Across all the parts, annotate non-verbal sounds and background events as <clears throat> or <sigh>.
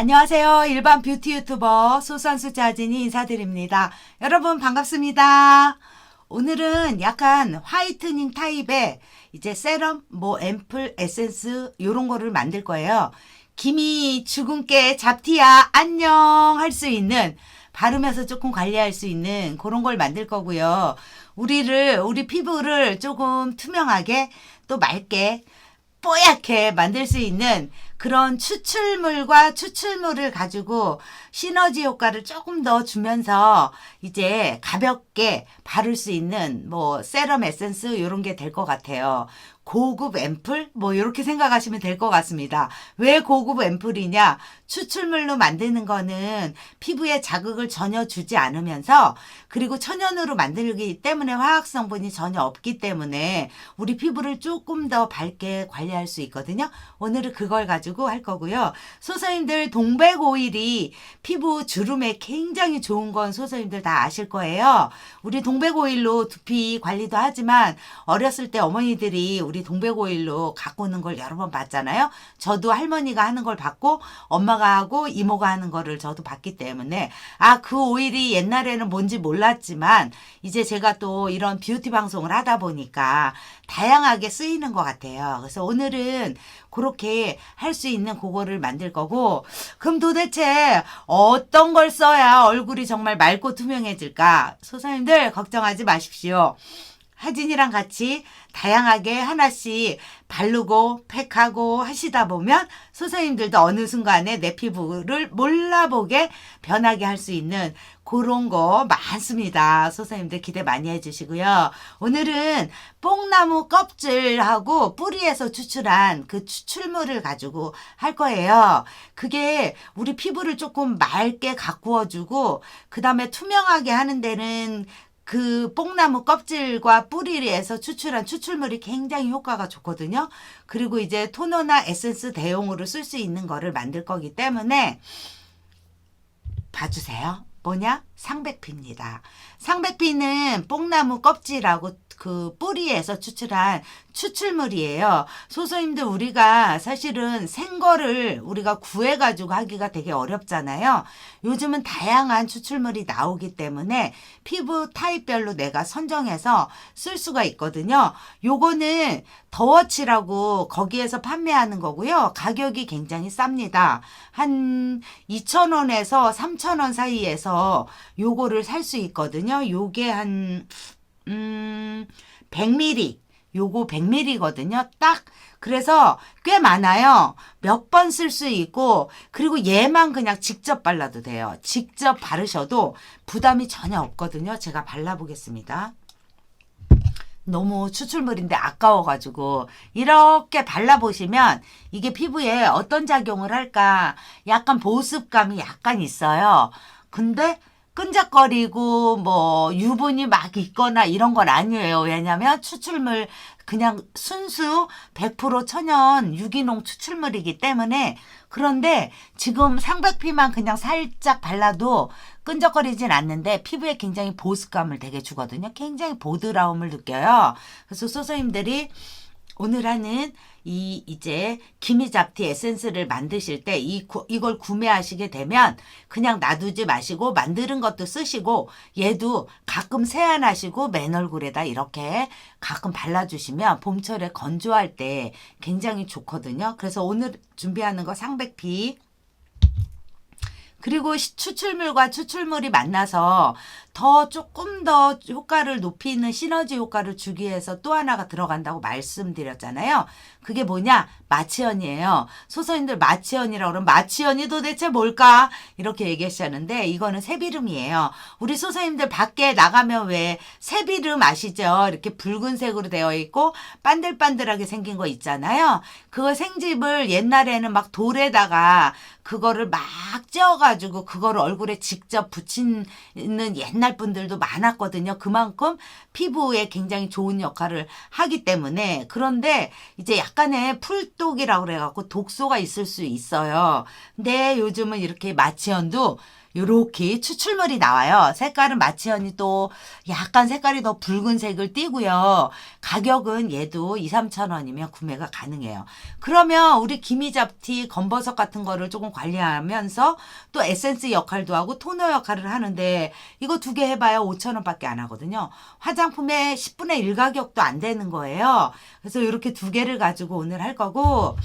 안녕하세요. 일반 뷰티 유튜버 소선수 자진이 인사드립니다. 여러분 반갑습니다. 오늘은 약간 화이트닝 타입의 이제 세럼, 뭐 앰플, 에센스 요런 거를 만들 거예요. 김이 죽은 깨 잡티야 안녕 할 수 있는 바르면서 조금 관리할 수 있는 그런 걸 만들 거고요. 우리를 우리 피부를 조금 투명하게 또 맑게 뽀얗게 만들 수 있는 그런 추출물과 추출물을 가지고 시너지 효과를 조금 더 주면서 이제 가볍게 바를 수 있는 뭐 세럼 에센스 이런 게 될 것 같아요. 고급 앰플 뭐 이렇게 생각하시면 될 것 같습니다. 왜 고급 앰플이냐? 추출물로 만드는 거는 피부에 자극을 전혀 주지 않으면서 그리고 천연으로 만들기 때문에 화학 성분이 전혀 없기 때문에 우리 피부를 조금 더 밝게 관리할 수 있거든요. 오늘은 그걸 가지고 할 거고요. 소서님들 동백 오일이 피부 주름에 굉장히 좋은 건 소서님들 다 아실 거예요. 우리 동백 오일로 두피 관리도 하지만 어렸을 때 어머니들이 우리 동백 오일로 갖고 오는 걸 여러 번 봤잖아요. 저도 할머니가 하는 걸 봤고 엄마가 하고 이모가 하는 거를 저도 봤기 때문에 아 그 오일이 옛날에는 뭔지 몰랐지만 이제 제가 또 이런 뷰티 방송을 하다 보니까 다양하게 쓰이는 것 같아요. 그래서 오늘은 그렇게 할 수 있는 그거를 만들 거고 그럼 도대체 어떤 걸 써야 얼굴이 정말 맑고 투명해질까? 소사님들 걱정하지 마십시오. 하진이랑 같이 다양하게 하나씩 바르고 팩하고 하시다 보면 소사님들도 어느 순간에 내 피부를 몰라보게 변하게 할 수 있는 그런 거 많습니다. 소사님들 기대 많이 해주시고요. 오늘은 뽕나무 껍질하고 뿌리에서 추출한 그 추출물을 가지고 할 거예요. 그게 우리 피부를 조금 맑게 가꾸어주고 그 다음에 투명하게 하는 데는 그 뽕나무 껍질과 뿌리에서 추출한 추출물이 굉장히 효과가 좋거든요. 그리고 이제 토너나 에센스 대용으로 쓸 수 있는 거를 만들 거기 때문에 봐주세요. 뭐냐? 상백피입니다. 상백피는 뽕나무 껍질하고 그 뿌리에서 추출한 추출물이에요. 소소님들 우리가 사실은 생거를 우리가 구해가지고 하기가 되게 어렵잖아요. 요즘은 다양한 추출물이 나오기 때문에 피부 타입별로 내가 선정해서 쓸 수가 있거든요. 요거는 더워치라고 거기에서 판매하는 거고요. 가격이 굉장히 쌉니다. 한 2,000원에서 3,000원 사이에서 요거를 살 수 있거든요. 요게 한 음, 100ml. 요거 100ml거든요. 딱. 그래서 꽤 많아요. 몇 번 쓸 수 있고, 그리고 얘만 그냥 직접 발라도 돼요. 직접 바르셔도 부담이 전혀 없거든요. 제가 발라보겠습니다. 너무 추출물인데 아까워가지고 이렇게 발라보시면 이게 피부에 어떤 작용을 할까 약간 보습감이 약간 있어요. 근데 끈적거리고 뭐 유분이 막 있거나 이런 건 아니에요. 왜냐면 추출물 그냥 순수 100% 천연 유기농 추출물이기 때문에 그런데 지금 상백피만 그냥 살짝 발라도 끈적거리진 않는데 피부에 굉장히 보습감을 되게 주거든요. 굉장히 보드라움을 느껴요. 그래서 소소님들이 오늘 하는 이 이제 기미잡티 에센스를 만드실 때 이 이걸 구매하시게 되면 그냥 놔두지 마시고 만드는 것도 쓰시고 얘도 가끔 세안하시고 맨 얼굴에다 이렇게 가끔 발라주시면 봄철에 건조할 때 굉장히 좋거든요. 그래서 오늘 준비하는 거 상백피 그리고 시- 추출물과 추출물이 만나서 더 조금 더 효과를 높이는 시너지 효과를 주기 위해서 또 하나가 들어간다고 말씀드렸잖아요. 그게 뭐냐? 마취연이에요. 소서님들 마취연이라고 그러면 마취연이 도대체 뭘까? 이렇게 얘기하시는데 이거는 새비름이에요. 우리 소서님들 밖에 나가면 왜 새비름 아시죠? 이렇게 붉은색으로 되어 있고 반들반들하게 생긴 거 있잖아요. 그거 생집을 옛날에는 막 돌에다가 그거를 막 쪄가지고 그거를 얼굴에 직접 붙이는 옛날 분들도 많았거든요. 그만큼 피부에 굉장히 좋은 역할을 하기 때문에 그런데 이제 약간의 풀독이라고 그래갖고 독소가 있을 수 있어요. 근데 요즘은 이렇게 마취연도 요렇게 추출물이 나와요. 색깔은 마치연이 또 약간 색깔이 더 붉은색을 띠고요. 가격은 얘도 2, 3천 원이면 구매가 가능해요. 그러면 우리 기미잡티, 검버섯 같은 거를 조금 관리하면서 또 에센스 역할도 하고 토너 역할을 하는데 이거 두 개 해봐야 5천 원밖에 안 하거든요. 화장품의 10분의 1 가격도 안 되는 거예요. 그래서 이렇게 두 개를 가지고 오늘 할 거고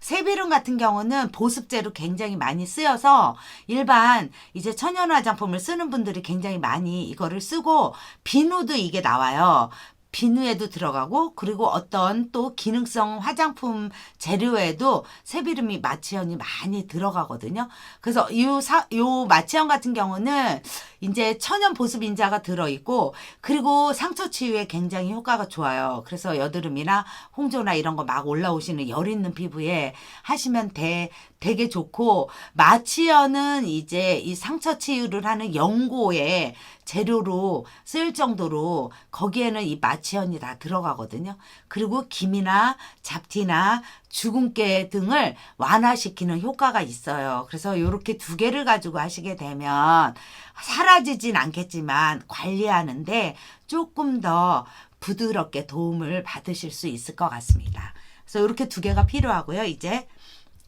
세비름 같은 경우는 보습제로 굉장히 많이 쓰여서 일반 이제 천연 화장품을 쓰는 분들이 굉장히 많이 이거를 쓰고 비누도 이게 나와요. 비누에도 들어가고 그리고 어떤 또 기능성 화장품 재료에도 새비름이 마취연이 많이 들어가거든요. 그래서 요, 사, 요 마취연 같은 경우는 이제 천연 보습 인자가 들어있고 그리고 상처 치유에 굉장히 효과가 좋아요. 그래서 여드름이나 홍조나 이런 거 막 올라오시는 열 있는 피부에 하시면 돼, 되게 좋고 마취연은 이제 이 상처 치유를 하는 연고에 재료로 쓸 정도로 거기에는 이 마취연이 다 들어가거든요. 그리고 김이나 잡티나 주근깨 등을 완화시키는 효과가 있어요. 그래서 이렇게 두 개를 가지고 하시게 되면 사라지진 않겠지만 관리하는데 조금 더 부드럽게 도움을 받으실 수 있을 것 같습니다. 그래서 이렇게 두 개가 필요하고요. 이제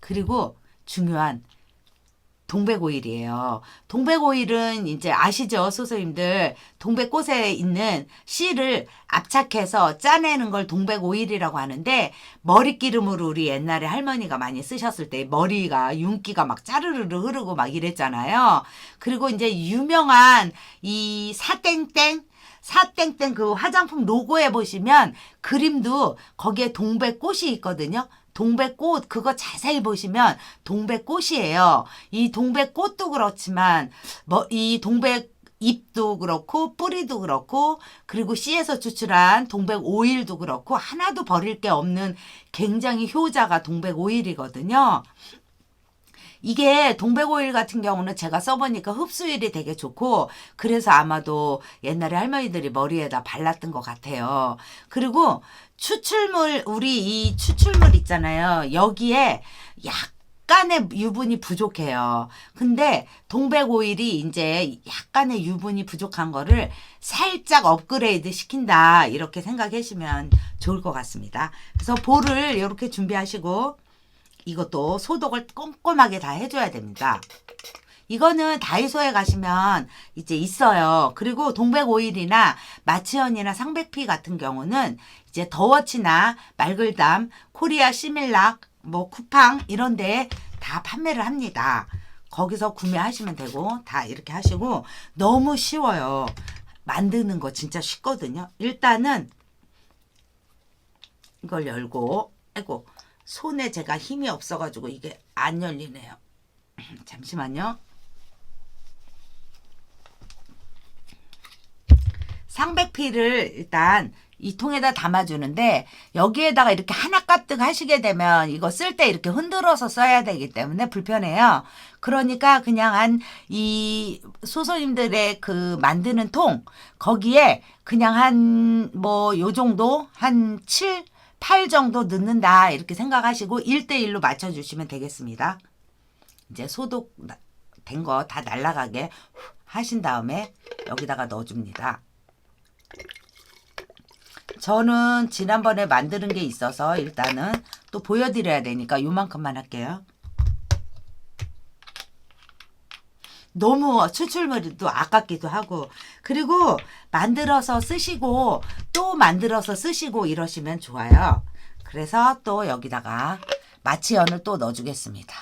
그리고 중요한 동백오일이에요. 동백오일은 이제 아시죠, 소소님들. 동백꽃에 있는 씨를 압착해서 짜내는 걸 동백오일이라고 하는데, 머리기름으로 우리 옛날에 할머니가 많이 쓰셨을 때 머리가 윤기가 막 짜르르르 흐르고 막 이랬잖아요. 그리고 이제 유명한 이 사땡땡, 사땡땡 그 화장품 로고에 보시면 그림도 거기에 동백꽃이 있거든요. 동백꽃 그거 자세히 보시면 동백꽃이에요. 이 동백꽃도 그렇지만 뭐 이 동백 잎도 그렇고 뿌리도 그렇고 그리고 씨에서 추출한 동백 오일도 그렇고 하나도 버릴 게 없는 굉장히 효자가 동백 오일이거든요. 이게 동백오일 같은 경우는 제가 써보니까 흡수율이 되게 좋고 그래서 아마도 옛날에 할머니들이 머리에다 발랐던 것 같아요. 그리고 추출물 우리 이 추출물 있잖아요. 여기에 약간의 유분이 부족해요. 근데 동백오일이 이제 약간의 유분이 부족한 거를 살짝 업그레이드 시킨다. 이렇게 생각하시면 좋을 것 같습니다. 그래서 볼을 이렇게 준비하시고 이것도 소독을 꼼꼼하게 다 해줘야 됩니다. 이거는 다이소에 가시면 이제 있어요. 그리고 동백오일이나 마취연이나 상백피 같은 경우는 이제 더워치나 말글담, 코리아 시밀락, 뭐 쿠팡 이런 데에 다 판매를 합니다. 거기서 구매하시면 되고 다 이렇게 하시고 너무 쉬워요. 만드는 거 진짜 쉽거든요. 일단은 이걸 열고 아이고 손에 제가 힘이 없어가지고 이게 안 열리네요. <clears throat> 잠시만요. 상백피를 일단 이 통에다 담아주는데 여기에다가 이렇게 하나 가득 하시게 되면 이거 쓸 때 이렇게 흔들어서 써야 되기 때문에 불편해요. 그러니까 그냥 한 이 소소님들의 그 만드는 통 거기에 그냥 한 뭐 요 정도 한 7, 8 정도 넣는다 이렇게 생각하시고 1대1로 맞춰주시면 되겠습니다. 이제 소독 된 거 다 날라가게 하신 다음에 여기다가 넣어줍니다. 저는 지난번에 만드는 게 있어서 일단은 또 보여드려야 되니까 요만큼만 할게요. 너무 추출물이 또 아깝기도 하고 그리고 만들어서 쓰시고 또 만들어서 쓰시고 이러시면 좋아요. 그래서 또 여기다가 마취연을 또 넣어주겠습니다.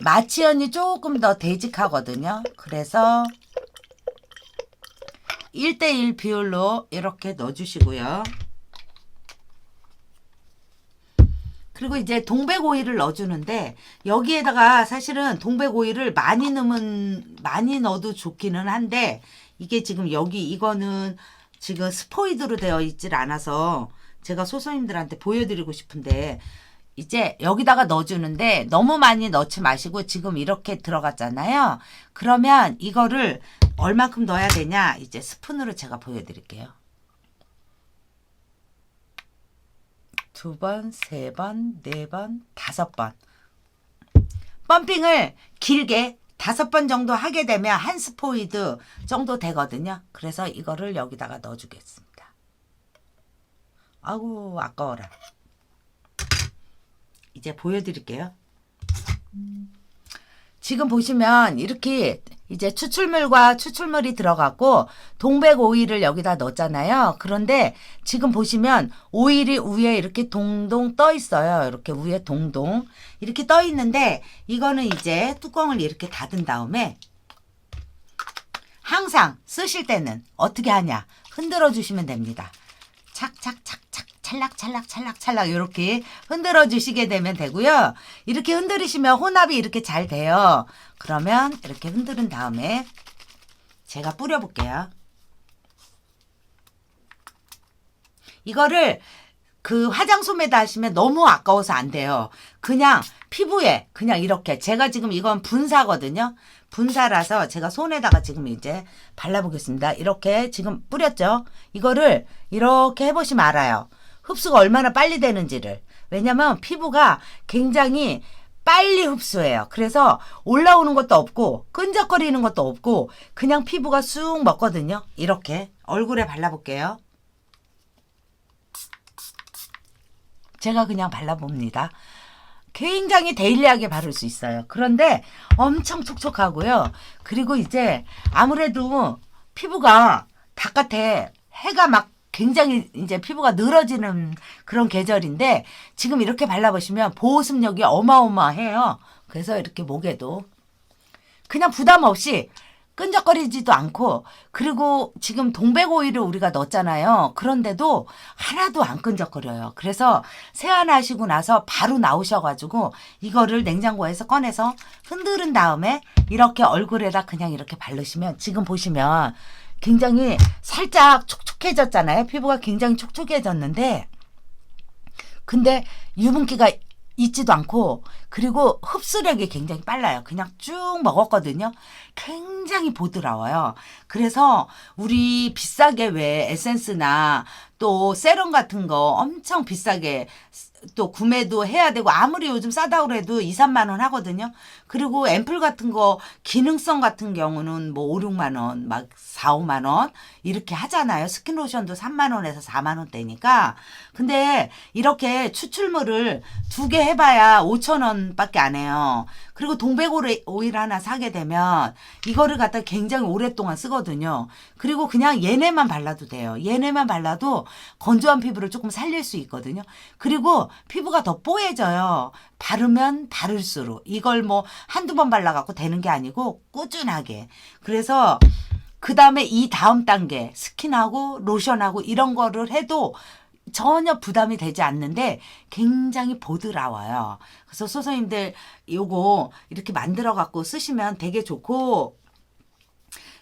마취연이 조금 더 되직하거든요. 그래서 1대1 비율로 이렇게 넣어주시고요. 그리고 이제 동백오일을 넣어주는데 여기에다가 사실은 동백오일을 많이 넣으면 많이 넣어도 좋기는 한데 이게 지금 여기 이거는 지금 스포이드로 되어 있질 않아서 제가 소소님들한테 보여드리고 싶은데 이제 여기다가 넣어주는데 너무 많이 넣지 마시고 지금 이렇게 들어갔잖아요. 그러면 이거를 얼만큼 넣어야 되냐 이제 스푼으로 제가 보여드릴게요. 두 번, 세 번, 네 번, 다섯 번. 펌핑을 길게 다섯 번 정도 하게 되면 한 스포이드 정도 되거든요. 그래서 이거를 여기다가 넣어주겠습니다. 아우 아까워라. 이제 보여드릴게요. 지금 보시면 이렇게 이제 추출물과 추출물이 들어갔고 동백 오일을 여기다 넣었잖아요. 그런데 지금 보시면 오일이 위에 이렇게 동동 떠 있어요. 이렇게 위에 동동 이렇게 떠 있는데 이거는 이제 뚜껑을 이렇게 닫은 다음에 항상 쓰실 때는 어떻게 하냐 흔들어 주시면 됩니다. 착착착착 찰락찰락 찰락찰락 이렇게 흔들어 주시게 되면 되고요. 이렇게 흔들으시면 혼합이 이렇게 잘 돼요. 그러면 이렇게 흔드는 다음에 제가 뿌려 볼게요. 이거를 그 화장솜에다 하시면 너무 아까워서 안 돼요. 그냥 피부에 그냥 이렇게 제가 지금 이건 분사거든요. 분사라서 제가 손에다가 지금 이제 발라보겠습니다. 이렇게 지금 뿌렸죠. 이거를 이렇게 해보시면 알아요. 흡수가 얼마나 빨리 되는지를. 왜냐면 피부가 굉장히 빨리 흡수해요. 그래서 올라오는 것도 없고 끈적거리는 것도 없고 그냥 피부가 쑥 먹거든요. 이렇게 얼굴에 발라볼게요. 제가 그냥 발라봅니다. 굉장히 데일리하게 바를 수 있어요. 그런데 엄청 촉촉하고요. 그리고 이제 아무래도 피부가 바깥에 해가 막 굉장히 이제 피부가 늘어지는 그런 계절인데 지금 이렇게 발라보시면 보습력이 어마어마해요. 그래서 이렇게 목에도 그냥 부담 없이 끈적거리지도 않고 그리고 지금 동백 오일을 우리가 넣었잖아요. 그런데도 하나도 안 끈적거려요. 그래서 세안하시고 나서 바로 나오셔가지고 이거를 냉장고에서 꺼내서 흔드는 다음에 이렇게 얼굴에다 그냥 이렇게 바르시면 지금 보시면 굉장히 살짝 촉촉해졌잖아요. 피부가 굉장히 촉촉해졌는데 근데 유분기가 있지도 않고 그리고 흡수력이 굉장히 빨라요. 그냥 쭉 먹었거든요. 굉장히 보드라워요. 그래서 우리 비싸게 왜 에센스나 또 세럼 같은 거 엄청 비싸게 또 구매도 해야 되고 아무리 요즘 싸다고 해도 2, 3만 원 하거든요. 그리고 앰플 같은 거 기능성 같은 경우는 뭐 5, 6만 원, 막 4, 5만 원 이렇게 하잖아요. 스킨 로션도 3만 원에서 4만 원대니까. 근데 이렇게 추출물을 두 개 해봐야 5천 원밖에 안 해요. 그리고 동백 오일 하나 사게 되면 이거를 갖다 굉장히 오랫동안 쓰거든요. 그리고 그냥 얘네만 발라도 돼요. 얘네만 발라도 건조한 피부를 조금 살릴 수 있거든요. 그리고 피부가 더 뽀얘져요. 바르면 바를수록 이걸 뭐 한두 번 발라갖고 되는 게 아니고 꾸준하게. 그래서 그 다음에 이 다음 단계 스킨하고 로션하고 이런 거를 해도 전혀 부담이 되지 않는데 굉장히 보드라워요. 그래서 소소님들 요거 이렇게 만들어 갖고 쓰시면 되게 좋고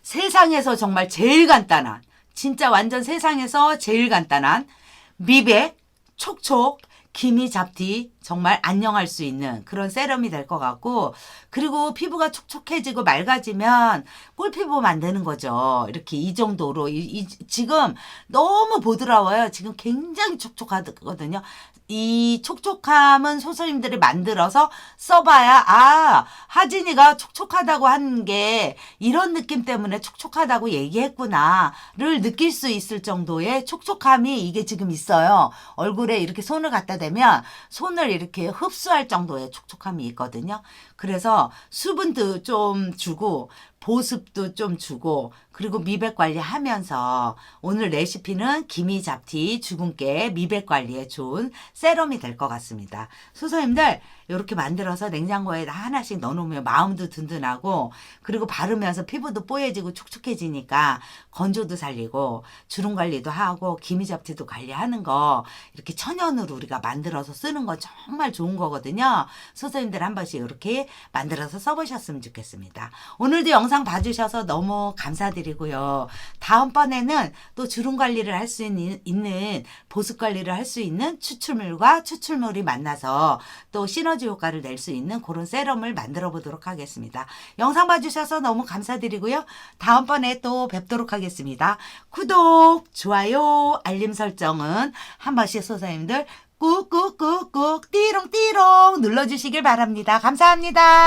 세상에서 정말 제일 간단한 진짜 완전 세상에서 제일 간단한 미백 촉촉 기미 잡티 정말 안녕할 수 있는 그런 세럼이 될 것 같고 그리고 피부가 촉촉해지고 맑아지면 꿀피부 만드는 거죠. 이렇게 이 정도로 이, 이- 지금 너무 보드라워요. 지금 굉장히 촉촉하거든요. 이 촉촉함은 소설님들이 만들어서 써봐야 아 하진이가 촉촉하다고 하는 게 이런 느낌 때문에 촉촉하다고 얘기했구나를 느낄 수 있을 정도의 촉촉함이 이게 지금 있어요. 얼굴에 이렇게 손을 갖다 대면 손을 이렇게 흡수할 정도의 촉촉함이 있거든요. 그래서 수분도 좀 주고 보습도 좀 주고 그리고 미백 관리 하면서 오늘 레시피는 기미 잡티 주근깨 미백 관리에 좋은 세럼이 될 것 같습니다. 소소님들 이렇게 만들어서 냉장고에 하나씩 넣어놓으면 마음도 든든하고 그리고 바르면서 피부도 뽀얘지고 촉촉해지니까 건조도 살리고 주름 관리도 하고 기미 잡티도 관리하는 거 이렇게 천연으로 우리가 만들어서 쓰는 거 정말 좋은 거거든요. 소소님들 한 번씩 이렇게 만들어서 써보셨으면 좋겠습니다. 오늘도 영상 봐주셔서 너무 감사드 리고요. 다음번에는 또 주름 관리를 할 수 있는 보습 관리를 할 수 있는 추출물과 추출물이 만나서 또 시너지 효과를 낼 수 있는 그런 세럼을 만들어 보도록 하겠습니다. 영상 봐주셔서 너무 감사드리고요. 다음번에 또 뵙도록 하겠습니다. 구독, 좋아요, 알림 설정은 한 번씩 소사님들 꾹꾹꾹꾹 띠롱띠롱 눌러주시길 바랍니다. 감사합니다.